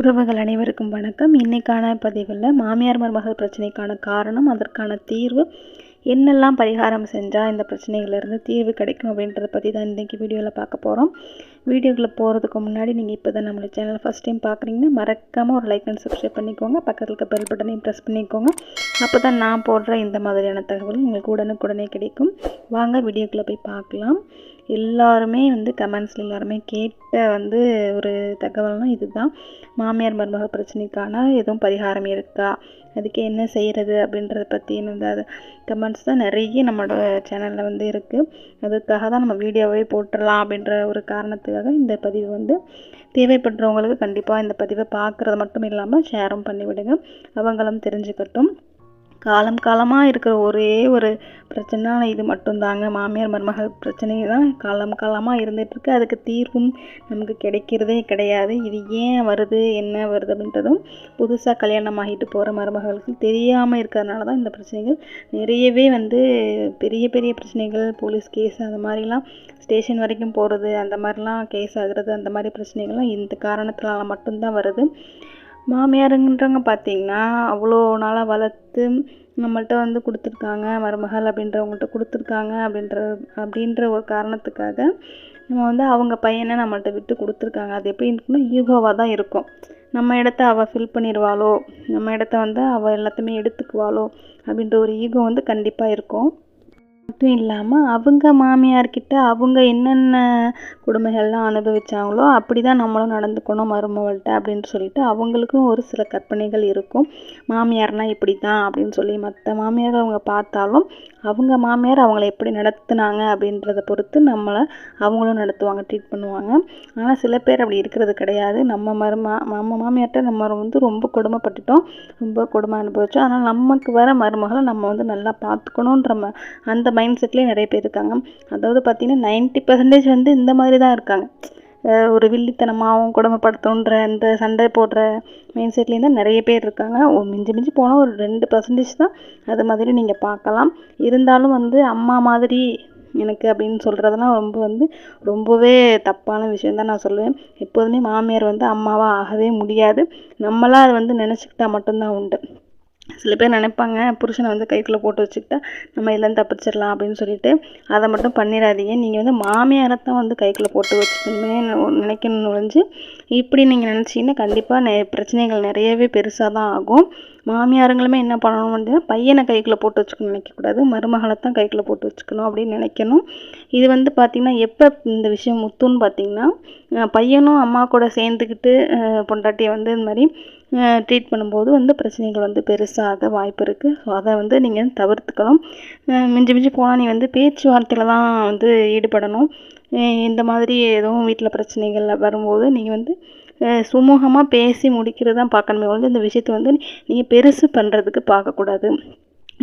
உறவுகள் அனைவருக்கும் வணக்கம். இன்னைக்கான பதிவில் மாமியார் மருமகள் பிரச்சனைக்கான காரணம் அதற்கான தீர்வு என்னெல்லாம் பரிகாரம் செஞ்சால் இந்த பிரச்சனைகள்லேருந்து தீர்வு கிடைக்கும் அப்படின்றத பற்றி தான் இன்றைக்கி வீடியோவில் பார்க்க போகிறோம் வீடியோக்குள்ளே போகிறதுக்கு முன்னாடி நீங்கள் இப்போ தான் நம்மளோட சேனலை ஃபஸ்ட் டைம் பார்க்குறீங்கன்னா மறக்காமல் ஒரு லைக் அண்ட் சப்ஸ்கிரைப் பண்ணிக்கோங்க. பக்கத்தில் இருக்க பெல் பட்டனையும் ப்ரெஸ் பண்ணிக்கோங்க. அப்போ தான் நான் போடுற இந்த மாதிரியான தகவல் உங்களுக்கு உடனுக்குடனே கிடைக்கும். வாங்க வீடியோக்குள்ளே போய் பார்க்கலாம். எல்லாருமே வந்து கமெண்ட்ஸில் எல்லாருமே கேட்ட வந்து ஒரு தகவல்னால் இதுதான். மாமியார் மருமக பிரச்சனைக்கான எதுவும் பரிகாரம் இருக்கா? அதுக்கு என்ன செய்கிறது அப்படின்றத பற்றி என்னது கமெண்ட்ஸ் தான் நிறைய நம்மளோட சேனலில் வந்து இருக்குது அதுக்காக தான் நம்ம வீடியோவே போட்டுடலாம் அப்படின்ற ஒரு காரணத்துக்காக இந்த பதிவு வந்து தேவைப்படுறவங்களுக்கு கண்டிப்பாக இந்த பதிவை பார்க்குறது மட்டும் இல்லாமல் ஷேரும் பண்ணிவிடுங்க. அவங்களும் தெரிஞ்சுக்கட்டும். காலம் காலமாக இருக்கிற ஒரே ஒரு பிரச்சனை இது மட்டும்தாங்க. மாமியார் மருமகள் பிரச்சனை தான் காலம் காலமாக இருந்துகிட்ருக்கு அதுக்கு தீர்வும் நமக்கு கிடைக்கிறதே கிடையாது. இது ஏன் வருது என்ன வருது அப்படின்றதும் புதுசாக கல்யாணம் ஆகிட்டு போகிற மருமகளுக்கு தெரியாமல் இருக்கிறதுனால தான் இந்த பிரச்சனைகள் நிறையவே வந்து பெரிய பெரிய பிரச்சனைகள் போலீஸ் கேஸ் அந்த மாதிரிலாம் ஸ்டேஷன் வரைக்கும் போகிறது அந்த மாதிரிலாம் கேஸ் ஆகுறது அந்த மாதிரி பிரச்சனைகள்லாம் இந்த காரணத்தினால மட்டும்தான் வருது. மாமியாருங்கன்றவங்க பார்த்தீங்கன்னா அவ்வளோ நாளாக வளர்த்து நம்மள்கிட்ட வந்து கொடுத்துருக்காங்க மருமகள் அப்படின்றவங்கள்ட்ட கொடுத்துருக்காங்க அப்படின்ற அப்படின்ற ஒரு காரணத்துக்காக நம்ம வந்து அவங்க பையனை நம்மள்கிட்ட விட்டு கொடுத்துருக்காங்க. அது எப்படி இருக்குன்னா ஈகோவாக தான் இருக்கும். நம்ம இடத்த அவள் ஃபில் பண்ணிடுவாளோ நம்ம இடத்த வந்து அவள் எல்லாத்தையுமே எடுத்துக்குவாளோ அப்படின்ற ஒரு ஈகோ வந்து கண்டிப்பாக இருக்கும். மட்டும் இல்லாமல் அவங்க மாமியார்கிட்ட அவங்க என்னென்ன கொடுமைகள்லாம் அனுபவித்தாங்களோ அப்படி தான் நம்மளும் நடந்துக்கணும் மருமகள்கிட்ட அப்படின்னு சொல்லிட்டு அவங்களுக்கும் ஒரு சில கற்பனைகள் இருக்கும். மாமியார்னால் இப்படி தான் அப்படின்னு சொல்லி மற்ற மாமியார்கள் அவங்க பார்த்தாலும் அவங்க மாமியார் அவங்கள எப்படி நடத்துனாங்க அப்படின்றத பொறுத்து நம்மளை அவங்களும் நடத்துவாங்க ட்ரீட் பண்ணுவாங்க. ஆனால் சில பேர் அப்படி இருக்கிறது கிடையாது. நம்ம மருமா நம்ம மாமியார்கிட்ட நம்ம வந்து ரொம்ப கொடுமைப்பட்டுட்டோம் ரொம்ப கொடுமை அனுபவிச்சோம். ஆனால் நமக்கு வர மருமகளை நம்ம வந்து நல்லா பார்த்துக்கணுன்ற ம அந்த மைண்ட் செட்லேயே நிறைய பேர் இருக்காங்க. அதாவது பார்த்திங்கன்னா நைன்ட்டி பர்சன்டேஜ் வந்து இந்த மாதிரி தான் இருக்காங்க. ஒரு வில்லித்தனமாகவும் கொடுமைப்படுத்தணுன்ற அந்த சண்டை போடுற மைண்ட் செட்லேயும் தான் நிறைய பேர் இருக்காங்க. மிஞ்சி மிஞ்சி போனால் ஒரு ரெண்டு பர்சன்டேஜ் தான் அது மாதிரி நீங்கள் பார்க்கலாம். இருந்தாலும் வந்து அம்மா மாதிரி எனக்கு அப்படின்னு சொல்கிறதெல்லாம் ரொம்ப வந்து ரொம்பவே தப்பான விஷயம் தான் நான் சொல்லுவேன். எப்போதுமே மாமியார் வந்து அம்மாவாக ஆகவே முடியாது. நம்மளாம் அதை வந்து நினச்சிக்கிட்டா மட்டும்தான் உண்டு. சில பேர் நினைப்பாங்க புருஷனை வந்து கைக்குள்ளே போட்டு வச்சுக்கிட்டா நம்ம எல்லாம் தப்பிச்சிடலாம் அப்படின்னு சொல்லிட்டு. அதை மட்டும் பண்ணிடாதீங்க நீங்கள் வந்து மாமியாரை தான் வந்து கைக்குள்ளே போட்டு வச்சுக்கணுமே நினைக்கணும்னு நுழைஞ்சு இப்படி நீங்கள் நினச்சிங்கன்னா கண்டிப்பாக நெ பிரச்சனைகள் நிறையவே பெருசாக தான் ஆகும். மாமியாருங்களுமே என்ன பண்ணணும் அப்படின்னா பையனை கைக்குள்ளே போட்டு வச்சுக்கணும் நினைக்கக்கூடாது. மருமகளை தான் கைக்குள்ளே போட்டு வச்சுக்கணும் அப்படின்னு நினைக்கணும். இது வந்து பார்த்திங்கன்னா எப்போ இந்த விஷயம் முத்துன்னு பார்த்திங்கன்னா பையனும் அம்மா கூட சேர்ந்துக்கிட்டு பொண்டாட்டியை வந்து இந்த மாதிரி ட்ரீட் பண்ணும்போது வந்து பிரச்சனைகள் வந்து பெருசாக வாய்ப்பு இருக்குது ஸோ அதை வந்து நீங்கள் தவிர்த்துக்கணும். மிஞ்சி மிஞ்சி போனால் நீ வந்து பேச்சுவார்த்தையில் தான் வந்து ஈடுபடணும். இந்த மாதிரி எதுவும் வீட்டில் பிரச்சனைகள் வரும்போது நீங்கள் வந்து சுமூகமாக பேசி முடிக்கிறது தான் பார்க்கணுமே வந்து இந்த விஷயத்தை வந்து நீங்கள் பெருசு பண்ணுறதுக்கு பார்க்கக்கூடாது.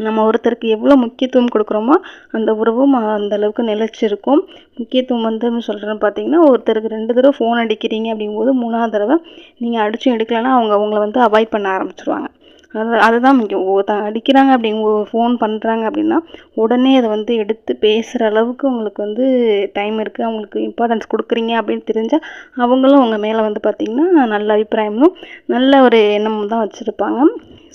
நம்ம ஒருத்தருக்கு எவ்வளோ முக்கியத்துவம் கொடுக்குறோமோ அந்த உறவும் அந்த அளவுக்கு நிலைச்சிருக்கும். முக்கியத்துவம் வந்து சொல்கிறேன்னு பார்த்தீங்கன்னா ஒருத்தருக்கு ரெண்டு தடவை ஃபோன் அடிக்கிறீங்க அப்படிங்கும்போது மூணாவது தடவை நீங்கள் அடிச்சும் எடுக்கலைன்னா அவங்க அவங்கள வந்து அவாய்ட் பண்ண ஆரம்பிச்சிருவாங்க. அது அதுதான் முக்கியம். அடிக்கிறாங்க அப்படிங்க ஃபோன் பண்ணுறாங்க அப்படின்னா உடனே அதை வந்து எடுத்து பேசுகிற அளவுக்கு உங்களுக்கு வந்து டைம் இருக்குது அவங்களுக்கு இம்பார்ட்டன்ஸ் கொடுக்குறீங்க அப்படின்னு தெரிஞ்சால் அவங்களும் உங்கள் மேலே வந்து பார்த்திங்கன்னா நல்ல அபிப்பிராயமும் நல்ல ஒரு எண்ணமும் தான் வச்சுருப்பாங்க.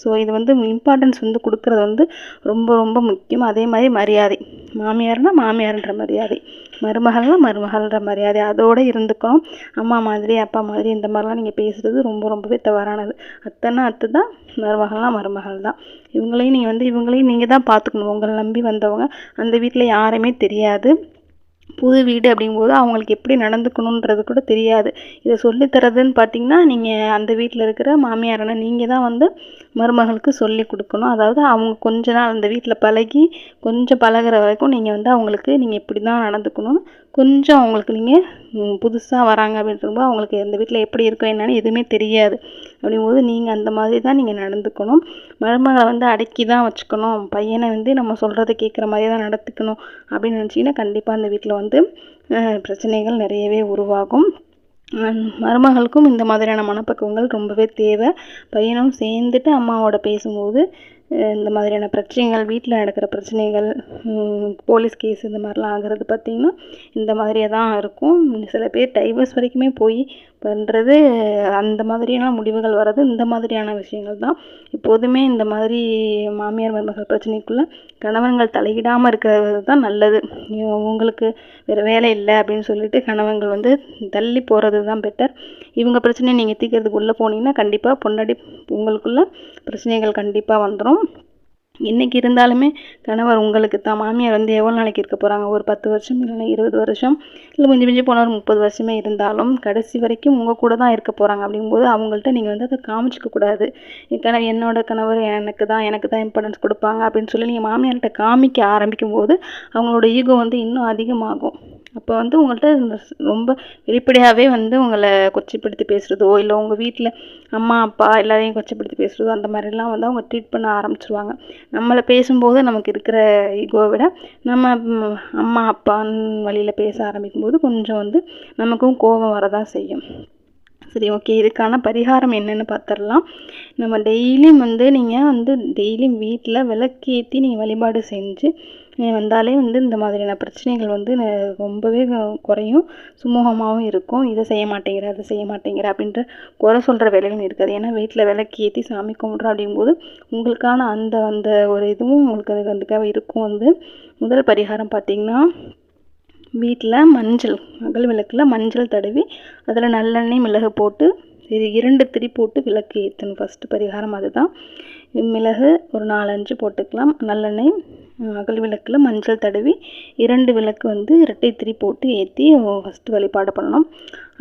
ஸோ இது வந்து இம்பார்ட்டன்ஸ் வந்து கொடுக்குறது வந்து ரொம்ப ரொம்ப முக்கியம். அதே மாதிரி மரியாதை. மாமியார்னால் மாமியார்ன்ற மரியாதை. மருமகள்னால் மருமகள்ன்ற மரியாதை. அதோடு இருந்துக்கணும். அம்மா மாதிரி அப்பா மாதிரி இந்த மாதிரிலாம் நீங்கள் பேசுகிறது ரொம்ப ரொம்பவே தவறானது. அத்தைன்னா அத்தை தான் மருமகள்னா மருமகள் தான். இவங்களையும் நீங்கள் வந்து இவங்களையும் நீங்கள் தான் பார்த்துக்கணும். உங்களை நம்பி வந்தவங்க அந்த வீட்டில் யாருமே தெரியாது. புது வீடு அப்படிங்கும்போது அவங்களுக்கு எப்படி நடந்துக்கணுன்றது கூட தெரியாது. இதை சொல்லித்தரதுன்னு பார்த்தீங்கன்னா நீங்கள் அந்த வீட்டில் இருக்கிற மாமியாரான நீங்கள் தான் வந்து மருமகளுக்கு சொல்லி கொடுக்கணும். அதாவது அவங்க கொஞ்ச நாள் அந்த வீட்டில் பழகி கொஞ்சம் பழகிற வரைக்கும் நீங்கள் வந்து அவங்களுக்கு நீங்கள் இப்படி தான் நடந்துக்கணும் கொஞ்சம் அவங்களுக்கு நீங்கள் புதுசாக வராங்க அப்படின்றபோது அவங்களுக்கு இந்த வீட்டில் எப்படி இருக்கும் என்னென்னு எதுவுமே தெரியாது. அப்படிங்கும்போது நீங்கள் அந்த மாதிரி தான் நீங்கள் நடந்துக்கணும். மருமகளை வந்து அடக்கி தான் வச்சுக்கணும். பையனை வந்து நம்ம சொல்கிறத கேட்குற மாதிரி தான் நடத்துக்கணும் அப்படின்னு நினச்சிங்கன்னா கண்டிப்பாக அந்த வீட்டில் வந்து பிரச்சனைகள் நிறையவே உருவாகும். மருமகளுக்கும் இந்த மாதிரியான மனப்பக்குவங்கள் ரொம்பவே தேவை. பையனும் சேர்ந்துட்டு அம்மாவோட பேசும்போது இந்த மாதிரியான பிரச்சனைகள் வீட்டில் நடக்கிற பிரச்சனைகள் போலீஸ் கேஸ் இந்த மாதிரிலாம் ஆகிறது பார்த்திங்கன்னா இந்த மாதிரியே தான் இருக்கும். சில பேர் டைவர்ஸ் வரைக்குமே போய் பண்ணுறது அந்த மாதிரியான முடிவுகள் வர்றது இந்த மாதிரியான விஷயங்கள் தான். எப்போதுமே இந்த மாதிரி மாமியார் மருமகள் பிரச்சனைக்குள்ளே கணவன்கள் தலையிடாமல் இருக்கிறது தான் நல்லது. உங்களுக்கு வேறு வேலை இல்லை அப்படின்னு சொல்லிட்டு கணவன்கள் வந்து தள்ளி போகிறது தான் பெட்டர் இவங்க பிரச்சனையை நீங்கள் தீர்க்கறதுக்கு உள்ளே போனீங்கன்னா கண்டிப்பாக பொன்னாடி உங்களுக்குள்ள பிரச்சனைகள் கண்டிப்பாக வந்துடும் இன்றைக்கி இருந்தாலுமே கணவர் உங்களுக்கு தான். மாமியார் வந்து எவ்வளோ நாளைக்கு இருக்க போகிறாங்க ஒரு பத்து வருஷம் இல்லைன்னா இருபது வருஷம்? இல்லை மிஞ்சி மிஞ்சி போன ஒரு முப்பது வருஷமே இருந்தாலும் கடைசி வரைக்கும் உங்கள் கூட தான் இருக்க போகிறாங்க அப்படிங்கும்போது அவங்கள்ட்ட நீங்கள் வந்து அதை காமிச்சிக்க கூடாது. கணவர் என்னோட கணவர் எனக்கு தான் எனக்கு தான் இம்பார்ட்டன்ஸ் கொடுப்பாங்க அப்படின்னு சொல்லி நீங்கள் மாமியார்கிட்ட காமிக்க ஆரம்பிக்கும் போது அவங்களோட ஈகோ வந்து இன்னும் அதிகமாகும். அப்போ வந்து உங்கள்கிட்ட ரொம்ப வெளிப்படையாகவே வந்து உங்களை கொச்சைப்படுத்தி பேசுகிறதோ இல்லை உங்கள் வீட்டில் அம்மா அப்பா எல்லாரையும் கொச்சைப்படுத்தி பேசுகிறதோ அந்த மாதிரிலாம் வந்து அவங்க ட்ரீட் பண்ண ஆரம்பிச்சிருவாங்க. நம்மளை பேசும்போது நமக்கு இருக்கிற ஈகோவை விட நம்ம அம்மா அப்பான்னு வழியில் பேச ஆரம்பிக்கும்போது கொஞ்சம் வந்து நமக்கும் கோபம் வரதான் செய்யும். சரி ஓகே இதுக்கான பரிகாரம் என்னென்னு பார்த்துடலாம் நம்ம டெய்லியும் வந்து நீங்கள் வந்து டெய்லியும் வீட்டில் விளக்கேற்றி நீங்கள் வழிபாடு செஞ்சு வந்தாலே வந்து இந்த மாதிரியான பிரச்சனைகள் வந்து ரொம்பவே குறையும். சுமூகமாகவும் இருக்கும். இதை செய்ய மாட்டேங்கிற அதை செய்ய மாட்டேங்கிற அப்படின்ற குறை சொல்கிற வேலைகளும் இருக்காது. ஏன்னா வீட்டில் விளக்கு ஏற்றி சாமி கும்பிட்றோம் அப்படிங்கும்போது உங்களுக்கான அந்த அந்த ஒரு இதுவும் உங்களுக்கு அது கண்டிப்பாக இருக்கும். வந்து முதல் பரிகாரம் பார்த்திங்கன்னா வீட்டில் மஞ்சள் அகல் விளக்கில் மஞ்சள் தடவி அதில் நல்லெண்ணெய் மிளகு போட்டு இது இரண்டு திரி போட்டு விளக்கு ஏற்றணும் ஃபஸ்ட்டு பரிகாரம் அதுதான். மிளகு ஒரு நாலஞ்சு போட்டுக்கலாம். நல்லெண்ணெய் அகல் விளக்கில் மஞ்சள் தடவி இரண்டு விளக்கு வந்து இரட்டை திரி போட்டு ஏற்றி ஃபஸ்ட்டு வழிபாடு பண்ணணும்.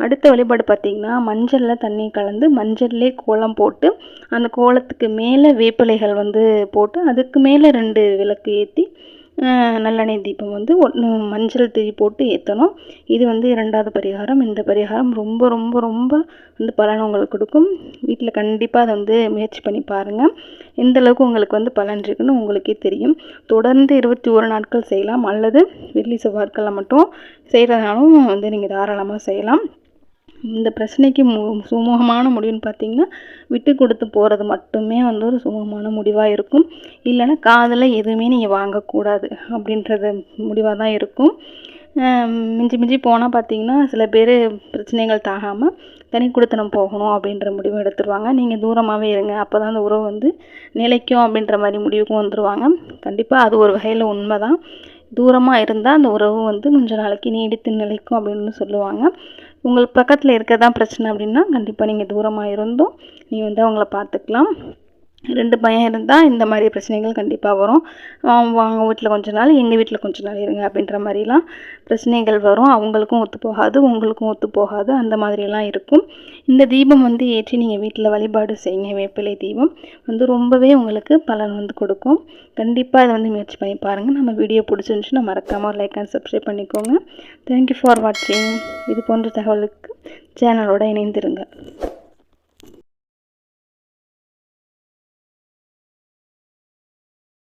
அடுத்த வழிபாடு பார்த்திங்கன்னா மஞ்சளில் தண்ணி கலந்து மஞ்சள்லே கோலம் போட்டு அந்த கோலத்துக்கு மேலே வேப்பிலைகள் வந்து போட்டு அதுக்கு மேலே ரெண்டு விளக்கு ஏற்றி நல்லெண்ணெய் தீபம் வந்து ஒன்று மஞ்சள் திரி போட்டு ஏற்றணும் இது வந்து இரண்டாவது பரிகாரம். இந்த பரிகாரம் ரொம்ப ரொம்ப ரொம்ப வந்து பலன் உங்களுக்கு கொடுக்கும். வீட்டில் கண்டிப்பாக அதை வந்து முயற்சி பண்ணி பாருங்கள் எந்த அளவுக்கு உங்களுக்கு வந்து பலன் இருக்குன்னு உங்களுக்கே தெரியும். தொடர்ந்து இருபத்தி ஒரு நாட்கள் செய்யலாம். அல்லது வெள்ளி செவ்வாய்க்கிழமை மட்டும் செய்கிறதுனாலும் வந்து நீங்கள் தாராளமாக செய்யலாம். இந்த பிரச்சனைக்கு மு சுமூகமான முடிவுன்னு பார்த்தீங்கன்னா விட்டு கொடுத்து போகிறது மட்டுமே வந்து ஒரு சுமூகமான முடிவாக இருக்கும். இல்லைன்னா காதில் எதுவுமே நீங்கள் வாங்கக்கூடாது அப்படின்றது முடிவாக தான் இருக்கும். மிஞ்சி மிஞ்சி போனால் பார்த்தீங்கன்னா சில பேர் பிரச்சனைகள் தாகாமல் தனி கொடுத்தனம் போகணும் அப்படின்ற முடிவு எடுத்துருவாங்க. நீங்கள் தூரமாகவே இருங்க அப்போ தான் அந்த உறவு வந்து நிலைக்கும் அப்படின்ற மாதிரி முடிவுக்கும் வந்துடுவாங்க கண்டிப்பாக அது ஒரு வகையில் உண்மை தான். தூரமாக இருந்தால் அந்த உறவு வந்து கொஞ்சம் நாளைக்கு நீடித்து நிலைக்கும் அப்படின்னு சொல்லுவாங்க. உங்களுக்கு பக்கத்தில் இருக்க தான் பிரச்சனை அப்படின்னா கண்டிப்பாக நீங்கள் தூரமாக இருந்தும் நீங்கள் வந்து அவங்கள பார்த்துக்கலாம். ரெண்டு பையன் இருந்தால் இந்த மாதிரி பிரச்சனைகள் கண்டிப்பாக வரும். அவங்க வீட்டில் கொஞ்ச நாள் எங்கள் வீட்டில் கொஞ்ச நாள் இருங்க அப்படின்ற மாதிரிலாம் பிரச்சனைகள் வரும். அவங்களுக்கும் ஒத்து போகாது உங்களுக்கும் ஒத்து போகாது அந்த மாதிரிலாம் இருக்கும். இந்த தீபம் வந்து ஏற்றி நீங்கள் வீட்டில் வழிபாடு செய்யுங்க வேப்பிலை தீபம். வந்து ரொம்பவே உங்களுக்கு பலன் வந்து கொடுக்கும். கண்டிப்பாக இதை வந்து முயற்சி பண்ணி பாருங்கள் நம்ம வீடியோ பிடிச்சிருந்துச்சுன்னா மறக்காமல் லைக் அண்ட் சப்ஸ்கிரைப் பண்ணிக்கோங்க. தேங்க்யூ ஃபார் வாட்சிங் இது போன்ற தகவலுக்கு சேனலோடு இணைந்திருங்க.